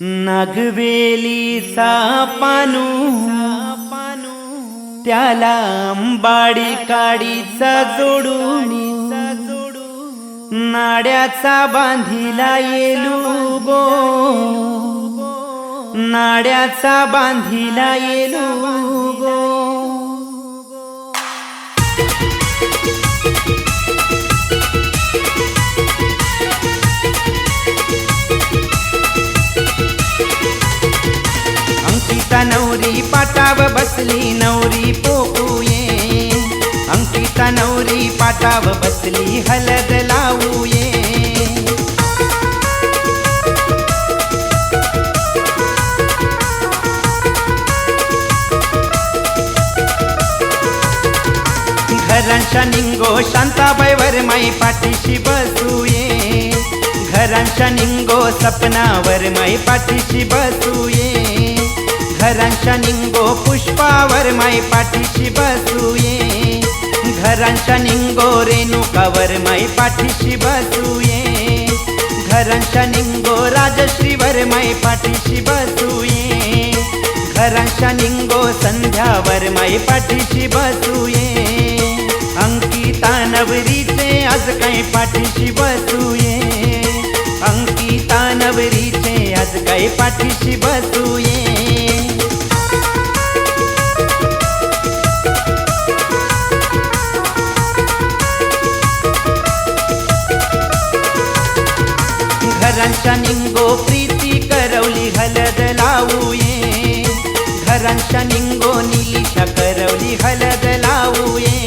नागवेलीचा पानू. पानू त्याला अंबाडी काडीचा जोडून नाड्याचा बांधिला येलू गो. नाड्याचा बांधिला येलू पाटाव बसली नवरी पोकुये अंकिता नवरी पाटाव बसली हलद लावूये. घरांच्या निंगो शांताबाई वरमाई पाठीशी बसूये. घरांच्या निंगो सपनावर माई पाठीशी बसूये. घरांच्या निंगो पुष्पावर माय पाठीशी बसूये. घरांच्या निंगो रेणुकावर माय पाठीशी बसूये. घरांच्या निंगो राजश्रीवर माय पाठीशी बसूये. घरांच्या निंगो संध्यावर माय पाठीशी बसूये. अंकिता नवरीचे आज काही पाठीशी बसूये. अंकिता नवरीचे आज काही पाठीशी बसूये. घरांच्या निंगो प्रीती करवली हलद लावूये. घरांच्या निंगो निलिशा करवली हलद लावूये.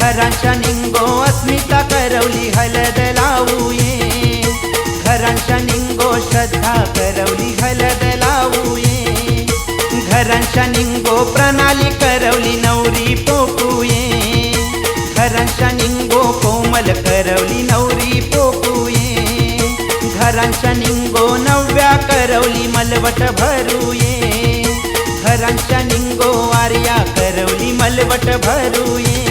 घरांच्या निंगो अस्मिता करवली हलद लावूये. घरांच्या निंगो श्रद्धा करवली हलद लावूये. घरांच्या निंगो प्रणाली मलवट भरूये घरांच्या निंगो आर्या करवली मलवट भरूये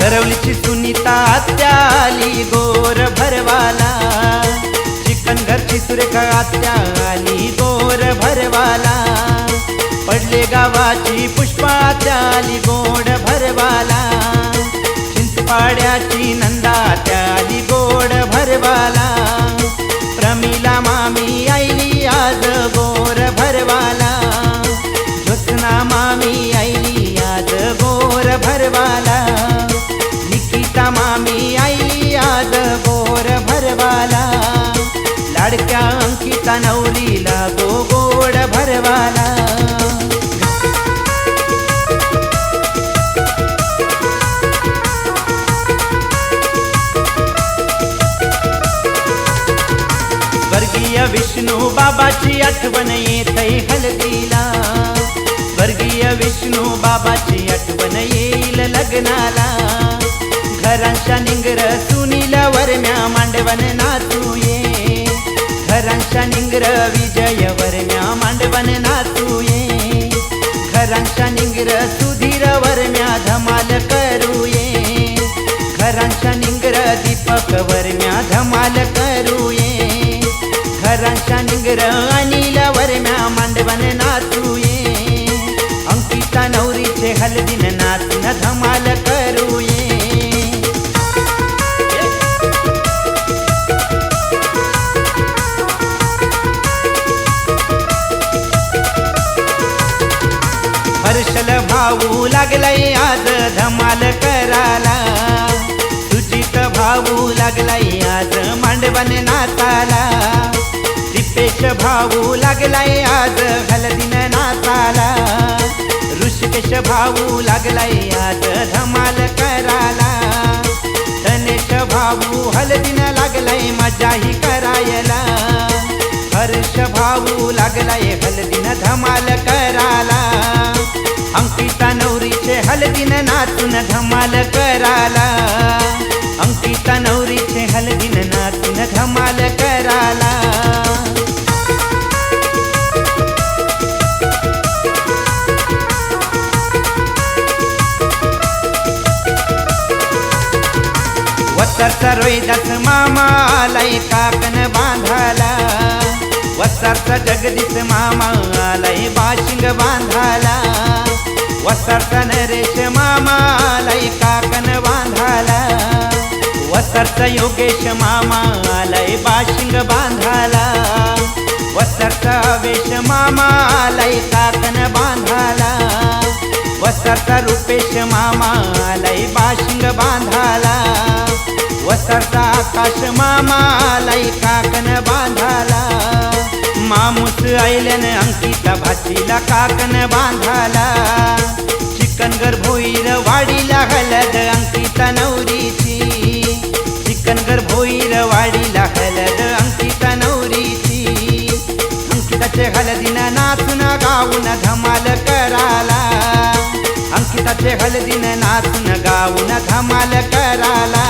करवलीची सुनीता आत्या आली गोर भरवाला. चिकन घरची सुरेखा आत्या आली गोर गावाची पुष्पा आत्या गोड भरवाला. चिंचपाड्याची नंदा त्याली गोड भरवाला. प्रमिला मामी आईली आज गोर भरवाला. ज्योत्ना मामी आईली आज गोर भरवाला. निकिता मामी आईली आज गोर भरवाला. लाडक्या अंकिता नवरीला गो गोड भरवाला. बाबाची आठवण येतय हलदीला स्वर्गीय विष्णू बाबाची आठवण येईल लग्नाला. घरांच्या निंगर सुनील वरम्या मांडवन नाचूये घरांच्या निंगर विजय वरम्या मांडवन नाचूये घरांच्या निंगर सुधीर वरम्या धमाल करूये घरांच्या निंगर दीपक वरम्या धमाल अनिल वरम्या मांडवन नाचूये. अंकिता नवरीचे हलदिन नाचून धमाल करूये. हर्षल भाऊ लागलाय आज धमाल कराला सुजित भाऊ लागलाय आज मांडवन नाचाला भाऊ लागलाय आज हलदीन नाचाला ऋषिकेश भाऊ लागलाय आज धमाल कराला धनेश भाऊ हलदीन लागलाय मजाही करायला. हर्ष भाऊ लागलाय हलदीन धमाल कराला अंकिता नवरीचे हलदीन नाचून धमाल कराला अंकिता नवरीचे हलदीन नाचून धमाल वसरचा दस मामा काकन बांधाला. वसरचा जगदीश मामा आलाय बाशिंग बांधाला. वसरचा नरेश मामा काकन बांधाला. वसरचा योगेश मामा आलाय बाशिंग बांधाला. वसरचा वेश मामा काकन बांधाला. वसरचा रुपेश मामा आकाश मामा काकन बांधाला. मामूस आयल्यान अंकिता भाचीला काकन बांधाला. चिकनगर भोईर वाडीला हलद अंकिता नवरीची. चिकनगर भोईर वाडीला हलद अंकिता नवरीची. अंकिताचे हलदीन नाचून गाऊन धमाल कराला. अंकिताचे हलदीन नाचून गाऊन धमाल कराला.